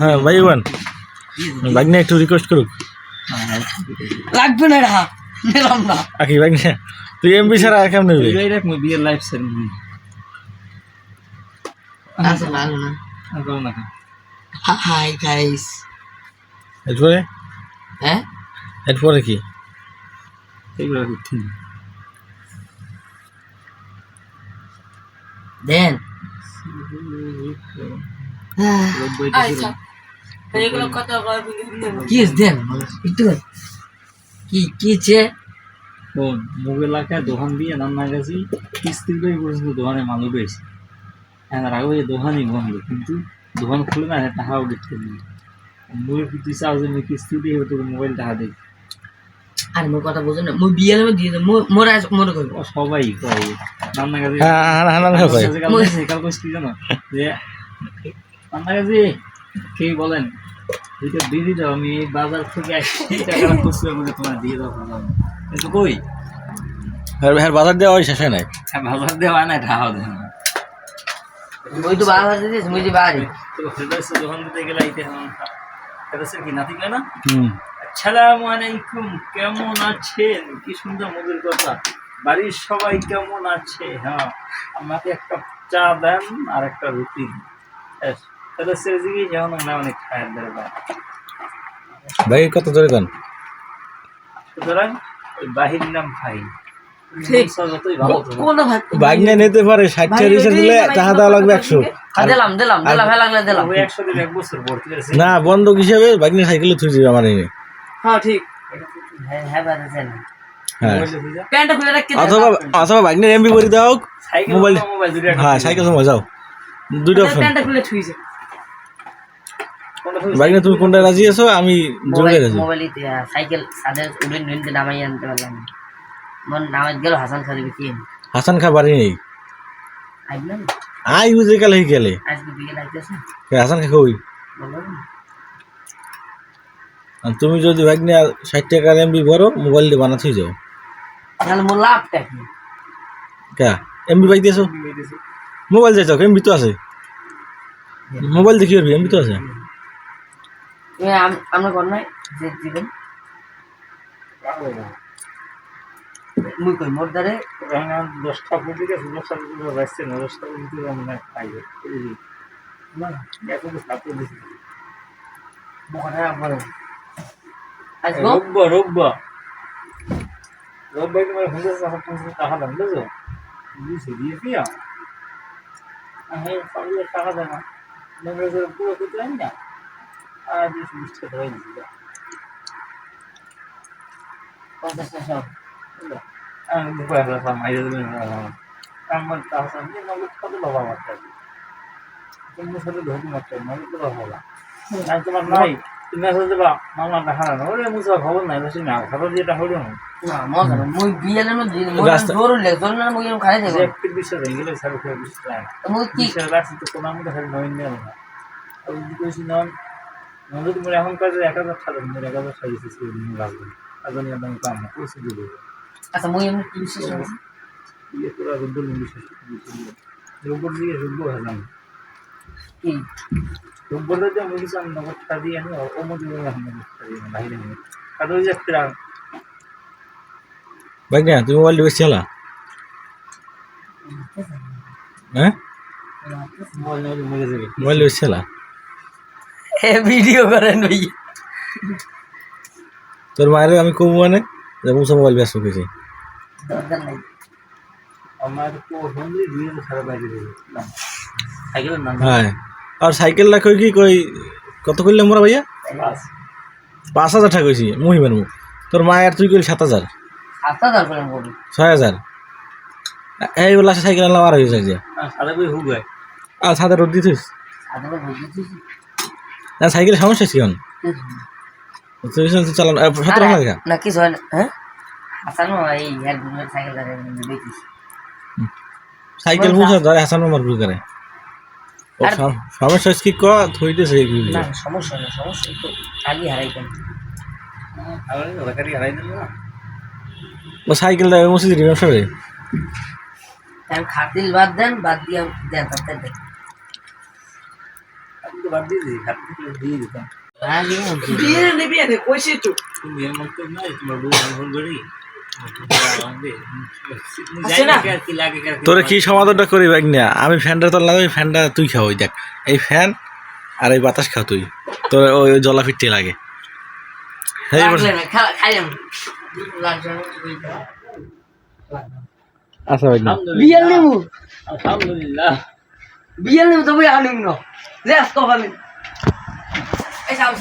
হ্যাঁ ভাই বোন ভাগ্নে একটু রিকোয়েস্ট করুক। লাগবে না এটা নিলাম না। আকি ভাগ্নে তুই এমবি ছাড়া আর কেমন নেবি বিয়ের এক বিয়ের লাইফ না। আর না হাই গাইস এরপরে? হ্যাঁ? এরপরে কি? এগুলো করতে দেন। আচ্ছা। কি দেন একটু কি কি চে শোন মুগ এলাকায় দোকান দিয়ে রান্না গেছি। কিস্তি করে পর্যন্ত দোকানে মালু পেয়েছি হ্যাঁ দোকানই বন্ধ কিন্তু দোকান খুলে না টাকাও দেখতে দিই মুই তুই চাও যে মুই কিস্তি দিয়ে তোকে মোবাইল টাকা দিই। আর মোর কথা বুঝো না মুই বিয়ে নেবে দিয়ে মোর আজ মোর করব সবাই কয়। রান্না কাজে হ্যাঁ হানা ভাই কাল কইছি কি জানো? যে রান্না কাজে কে বলেন? দুইটা দিয়ে দিতে আমি বাজার থেকে আসছি টাকাটা খুচরো করে তোমার দিয়ে দাও ভালো কিন্তু কই? হ্যাঁ হ্যাঁ বাজার দেওয়া হয় শেষে নাই। হ্যাঁ, বাজার দেওয়া না টাকাও দেয় না ওই তো মুই যে বাড়ি ফেরদৌসে দোকান দিতে গেলে আইতে কি নাতি না হুম। আসসালামু আলাইকুম কেমন আছেন? কি সুন্দর মধুর কথা। বাড়ির সবাই কেমন আছে? হ্যাঁ আমাকে একটা চা দেন আর একটা রুটি দিন। ভাই কত ধরে দেন সুতরাং বাহির নাম ভাই। ঠিক। যতই ভালো তো। কোন ভাই ভাগ্নে নিতে পারে ষাটটা রিচার্জ দিলে টাকা দেওয়া লাগবে একশো। দিলাম দিলাম দিলাম লাগলে দিলাম। ওই একশো দিন এক বছর ভর্তি হয়েছে না বন্ধক হিসাবে ভাগ্নে সাইকেলে থুই দিবে আমার এনে। হ্যাঁ ঠিক। হ্যাঁ হ্যাঁ হ্যাঁ। অথবা অথবা ভাগ্নের এমবি করে দাও সাইকেল মোবাইল মোবাইল দুটো হ্যাঁ সাইকেল সময় যাও। দুইটা অপশন ভাগ্নে তুমি কোনটা রাজি আছো? আমি জোরে রাজি। মোবাইল সাইকেল সাদের উড়ে নিতে নামাই আনতে পারলাম। মন নামাই গেল হাসান খালি কি হাসান খা বাড়ি নেই? আইলাম আই বুঝে গেলে গেলে। আজকে বিকেল আইতেছে হাসান খা কই? তুমি যদি ভাগ্নে ষাট টাকার এমবি ভরো মোবাইল দিয়ে বানাতেই যাও। তাহলে মোর লাভটা কি? কা এমবি পাই দিয়েছ মোবাইল যাই যাও এমবি তো আছে। মোবাইল দেখি এমবি তো আছে। আম- আমরা কর নাই যে দিবেন। মুই কই মোর দ্বারে? দশটা পর্যন্ত গেছে দশটা পর্যন্ত বাঁচছে না দশটা পর্যন্ত আমরা খাইবে না এত তো দিছি মোখানে বলে আসব? রব্বা রব্বা। রব্বা তোমার হুঁজে চাষা পৌঁছে টাকা দাম বুঝো দিয়েছি দিয়েছি হ্যাঁ সবাই টাকা দেয় না। পুরো করতে হয় না। আর বিশ টাকা ধরে দিয়েছি পঞ্চাশ টাকা আমি দুপুরে একটা মাইরে দেবেন আমার তার সঙ্গে নগদ কত বাবা হবে? তোমার সাথে ধরতে হবে নগদ তো বাবা আমি তোমার নাই তুমি আসলে দেবা দেখা না ওরে মুসা খবর নাই বেশি না খাবার দিয়ে এটা হলো না। না না মুই বিয়েলের মধ্যে মুই রাস্তা- জোর উঠলে জোর না মুই এরকম খাই যে দেবো একটি বিশ্বাস হয়ে গেলে খেয়ে বিশ্বাস লাগে না মুই কি বিশ্বাস রাখছি তো কোনো মধ্যে খালি নিয়ে না। আর যদি কইছি নন নন্দ তুমি এখন কাজে এক হাজার টাকা তুমি এক হাজার একদম কাম পয়সা দিয়ে আচ্ছা মুই এমনি কি বিশেষ ইয়ে করে রুদ্র দিয়ে রুদ্র হয়ে কি? রোবটটা দিয়ে আমি কিছু আমি নগদ টাকা দিয়ে আনি ও মধ্যে এখন নগদ টাকা দিয়ে বাইরে নিয়ে আর ওই যে তুমি মোবাইল বেশি চালা? হ্যাঁ? মোবাইল মোবাইল বেশি চালা? এ ভিডিও করেন ভাই। তোর মায়ের আমি কম মানে যে মুসা মোবাইল ব্যস্ত হয়েছে আমার হ্যাঁ। আর সাইকেল কই কি কই কত করলে মোরা ভাইয়া? পাঁচ। হাজার টাকা কইছি মহিমার মুখ। তোর মায়ের তুই কইলি সাত হাজার। ছয় হাজার। এই বলা সাইকেল আনলাম আর হয়ে যায় আর সাথে রোদ দিছিস সাত হাজার বুঝি দিছি না সাইকেলের সমস্যা কেমন? চালানো সতেরো টাকা। না কিছু হয় না হ্যাঁ? সাইকেল ধরে হাসান মার করে সমস্যা হচ্ছে কি ক থইতেছে এইগুলো না সমস্যা না সমস্যা তো হারাই সাইকেল খাতিল বাদ দেন বাদ দিয়ে দেন তাতে দেন। তো বাদ দিয়ে দিই খাট থেকে দিয়ে দিতাম। বিয়ে নিবি এনে কইছি তো তুমি এর মতো নাই তোমার বউ ফোন করি। আছে না? কি তোরে কি সমাধানটা করি নিয়া আমি ফ্যানটা তোর লাগে ফ্যানটা তুই খাও ওই দেখ। এই ফ্যান আর এই বাতাস খাও তুই। তোর ওই জলা ফিরতে লাগে। না না, আচ্ছা ভাই না নেব। আলহামদুলিল্লাহ। বিয়ে নেব তবে আনিম না। লেস কপালে